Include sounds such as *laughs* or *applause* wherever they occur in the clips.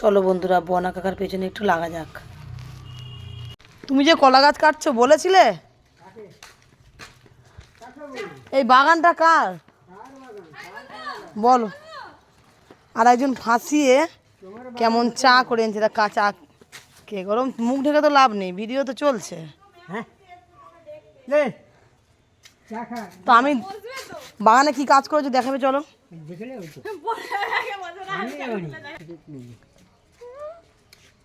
চলো বন্ধুরা বনা কাকার পেছনে একটু লাগা যাক। তুমি যে কলা গাছ কাটছো বলেছিলে? এই বাগানটা কার? বলো। আর একজন ফাঁসিয়ে কেমন চা করে এনেছে তা কাঁচা কে গরম? মুখ ঢেকে তো লাভ নেই ভিডিও তো চলছে। হ্যাঁ। তো আমি বাগানে কি কাজ করেছ দেখাবে চলো।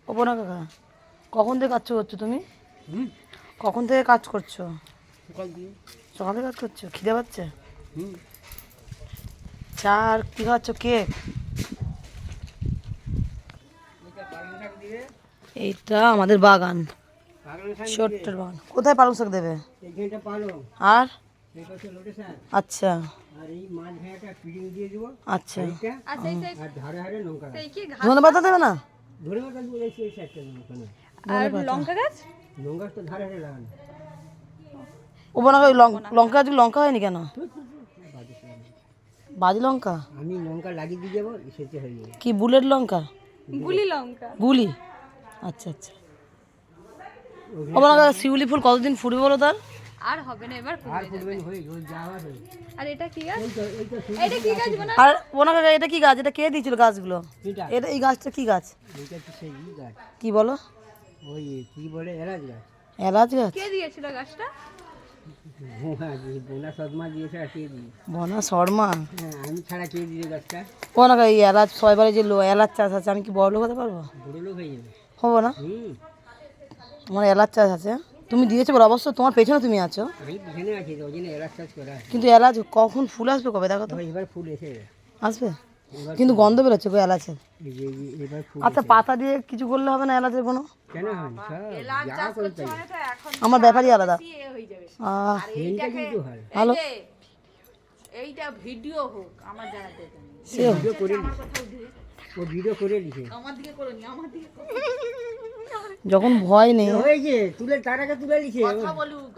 বোনা কাকা কখন থেকে কাজ করছ তুমি? কখন থেকে কাজ করছ? সকাল দিয়ে। সকালে কাজ করছ? খিদে পাচ্ছে? হুম। চা আর কী খাচ্ছ? কেক? এইটা আমাদের বাগান। পালং বাগান। কোথায় পালং শাক দেবে? আর? আচ্ছা। আর এই মাছ ভেড়াটা পিডিং দিয়ে দেবো। আচ্ছা। এইটা আর ধারে ধারে লঙ্কা গাছ ধনে পাতা দেবে না? ধরে মাথা দিয়ে এই সাইডটা লঙ্কা আর লঙ্কা গাছ? লঙ্কা তো ধারে ধারে লাগানো। ও বোনা। ওই লঙ্কা লঙ্কা হয়নি কেন? বাজে লঙ্কা? আমি লঙ্কা লাগিয়ে দিয়ে যাব হয়ে যাবে কি বুলেট লঙ্কা? গুলি লঙ্কা। গুলি? আচ্ছা আচ্ছা। ও বোনা শিউলি ফুল কতদিন ফুটবে বলো তার? আর হবে না এবার আর এটা কি গাছ? এটা কি গাছ আর বোনা কাকা এটা কি গাছ? এটা কে দিয়েছিল গাছগুলো? এটা। এটা এই গাছটা কি গাছ? এইটা তো সেই গাছ। কি বলো? ওই কি বলে এলাচ গাছ। এলাচ গাছ? কে দিয়েছিল গাছটা? বোনা শর্মা হ্যাঁ আমি ছাড়া কে দিবে গাছটা? বোনা এই এলাচ ছয়বারে যে লো- এলাচ চাষ আছে আমি কি বড় লোক হতে পারব? বড় লোক হয়ে যাবে। হব না? আমার এলাচ চাষ আছে। তুমি দিয়েছ বলো অবশ্য তোমার পেছনে তুমি আছো। কিন্তু এলাচ কখন ফুল আসবে কবে দেখো তো। তবে এবার ফুল এসে আসবে? কিন্তু গন্ধ বেরোচ্ছে গো এলাচের? আচ্ছা পাতা দিয়ে কিছু করলে হবে না এলাচের কোনো? কেন হয় না? সব যা করে তাই আমার ব্যাপারই আলাদা। আহ, সেন্টটা কিন্তু হয় ভালো এইটা ভিডিও হোক আমার জানাতে সে ভিডিও করে ও ভিডিও করে দিছে আমার দিকে করে নি আমার দিকে যখন ভয় নেই। হয়েছে তুলে তার আগে তুলে দিছে কথা বলুক।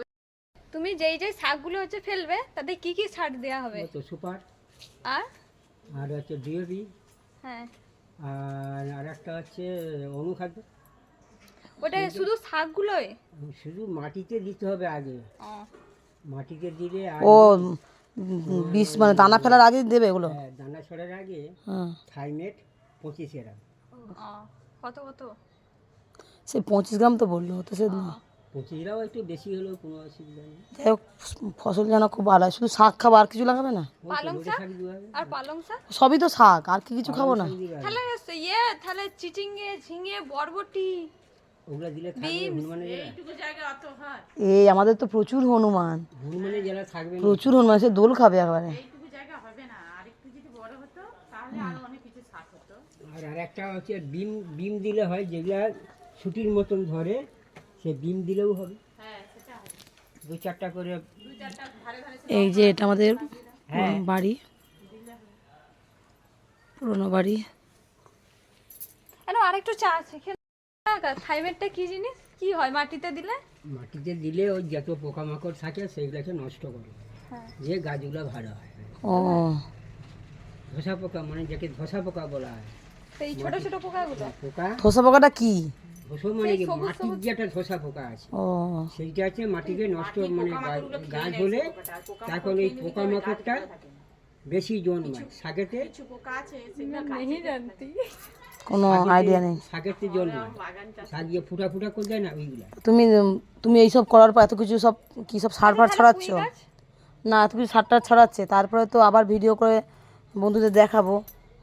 তুমি যেই যেই শাকগুলো হচ্ছে ফেলবে তাতে কি কি সার দেওয়া হবে? ও তো সুপার। আর? আর হচ্ছে ডিওপি। হ্যাঁ। আর আর একটা হচ্ছে অনুখাদ্য। ওটা শুধু শাকগুলোই? শুধু মাটিতে দিতে হবে আগে। মাটিতে দিলে আর ও বিষ মানে দানা ফেলার আগে দেবে এগুলো হ্যাঁ, দানা ছড়ার আগে হ্যাঁ। থাইমেট পঁচিশ গ্রাম। কত কত? সে পঁচিশ গ্রাম তো বলল তো সে পঁচিশ গ্রাম একটু বেশি হলেও কোনো অসুবিধা নেই। যাই হোক ফসল যেন খুব ভালো হয়। শুধু শাক খাব আর কিছু লাগাবে না? পালং শাক। আর পালং শাক? সবই তো শাক আর কি কিছু খাব না। তাহলে ইয়ে তাহলে চিচিঙ্গে ঝিঙে বরবটি। ওগুলা দিলে থাকবে হনুমানের জেলা এইটুকু জায়গা অত হয়। এই আমাদের তো প্রচুর হনুমান। হনুমানের জেলা থাকবে প্রচুর হনুমান সে দোল খাবে একবারে। এইটুকু জায়গা হবে না আর একটু যদি বড় হতো তাহলে আরও অনেক কিছু শাক হতো। আর আরেকটা হচ্ছে বিম বিম দিলে হয় যেগুলা ছুটির মতন ধরে সে বিম দিলেও হবে। হ্যাঁ সেটা হবে। দু চারটা করে এই যে এটা আমাদের হ্যাঁ। বাড়ি। পুরোনো বাড়ি। আরেকটু চা আছে খেয়ে থাইমেটটা কি জিনিস? কি হয়? মাটিতে দিলে? মাটিতে দিলে ওই যত পোকামাকড় থাকে সেগুলোকে নষ্ট করে। হ্যাঁ। যে গাছগুলো ভালো হয়। ও। ধসা পোকা মানে যাকে ধসা পোকা বলা হয়। সেই ছোট ছোট পোকাগুলো? পোকা। ধোসা পোকাটা কি? ধসো মানে কি? মাটির যে একটা ধসা পোকা আছে। সেইটা আছে মাটিকে নষ্ট মানে গাছ হলে তখন এই পোকামাকড়টা বেশি জন্মায়। শাকেতে কিছু পোকা আছে সেগুলো নেই জানতি। কোনো আইডিয়া নেই। শাকেতে জন্মায় শাক দিয়ে ফুটা ফুটা করে দেয় না ওইগুলা? তুমি তুমি এইসব করার পর এত কিছু সব কি সব সার ফার ছড়াচ্ছ? না এত কিছু সার টার ছড়াচ্ছে। তারপরে তো আবার ভিডিও করে বন্ধুদের দেখাবো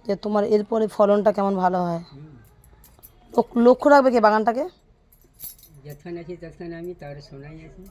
যে তোমার এরপরে ফলনটা কেমন ভালো হয়। লক্ষ্য রাখবে কি বাগানটাকে? যেখানে আছি তখন আমি তার শোনাই আছি। *laughs*